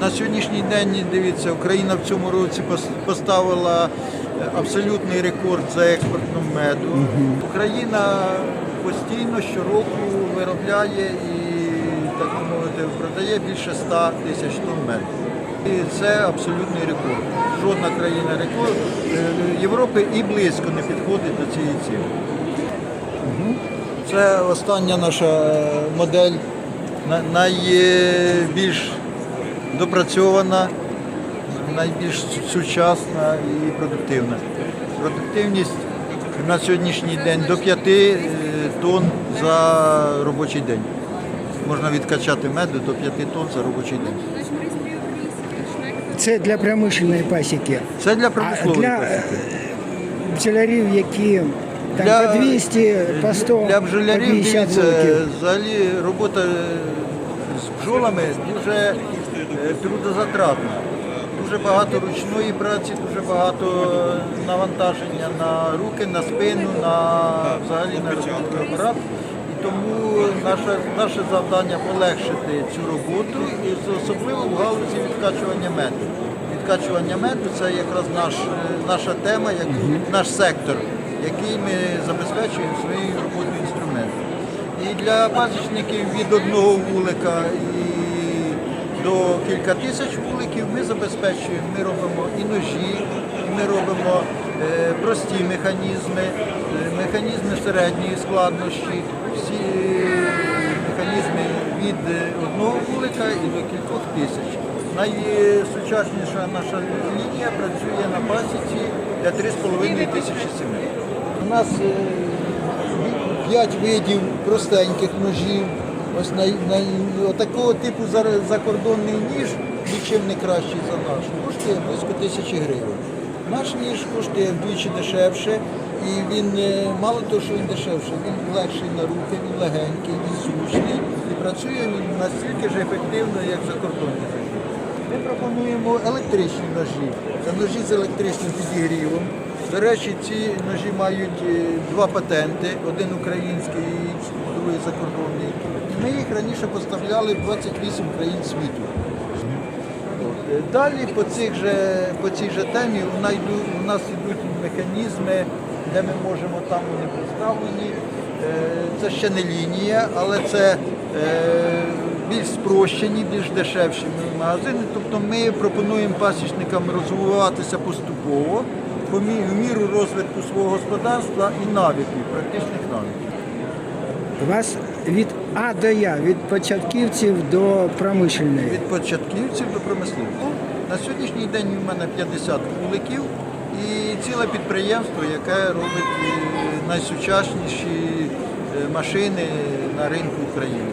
На сьогоднішній день, дивіться, Україна в цьому році пос- поставила е, абсолютний рекорд за експортом меду. Україна постійно щороку виробляє і, так мовити, продає більше 100 тисяч тонн меду. І це абсолютний рекорд. Жодна країна рекорд е, Європи і близько не підходить до цієї цілі. Це остання наша е, модель, на- найбільш допрацьована, найбільш сучасна і продуктивна. Продуктивність на сьогоднішній день до 5 е, тонн за робочий день. Можна відкачати меду до 5 тонн за робочий день. Це для промишленої пасіки. Це для А промислової для пасіки. е, бджолярів, які там Для- по 200, по 100, Для по 50 дивіться, взагалі робота з бджолами дуже е, трудозатратна. Дуже багато ручної праці, дуже багато навантаження на руки, на спину, на взагалі на ротовий апарат. І тому наше, наше завдання полегшити цю роботу, і особливо в галузі відкачування меду. Відкачування меду це якраз наш, е, наша тема, як, наш сектор, який ми забезпечуємо своєю роботою інструментом. І для пасічників від одного вулика і до кілька тисяч вуликів ми забезпечуємо, ми робимо і ножі, ми робимо е, прості механізми, е, механізми середньої складнощі, всі е, механізми від одного вулика і до кількох тисяч. Найсучасніша наша лінія працює на пасіці для 3,5 тисячі сімей. У нас е, п'ять видів простеньких ножів. Ось на, на, отакого типу за- закордонний ніж нічим не кращий за наш. Коштує близько тисячі гривень. Наш ніж коштує вдвічі дешевше, і він е, мало того, що він дешевший, він легший на руки, він легенький, він зручний і працює він настільки ж ефективно, як закордонні ножі. Ми пропонуємо електричні ножі. Це ножі з електричним підігрівом. До речі, ці ножі мають е, два патенти: один український і другий закордонний. І Ми їх раніше поставляли в 28 країн світу. Далі по, цих же, по цій же темі у нас у нас йдуть механізми, де ми можемо, там вони представлені. Е, Це ще не лінія, але це е, більш спрощені, більш дешевші магазини. Тобто ми пропонуємо пасічникам розвиватися поступово в міру розвитку свого господарства і навиків, практичних навиків. Вас від А до Я, від початківців до промишленої. від початківців до промисловців. На сьогоднішній день у мене 50 вуликів і ціле підприємство, яке робить е, найсучасніші е, машини на ринку України.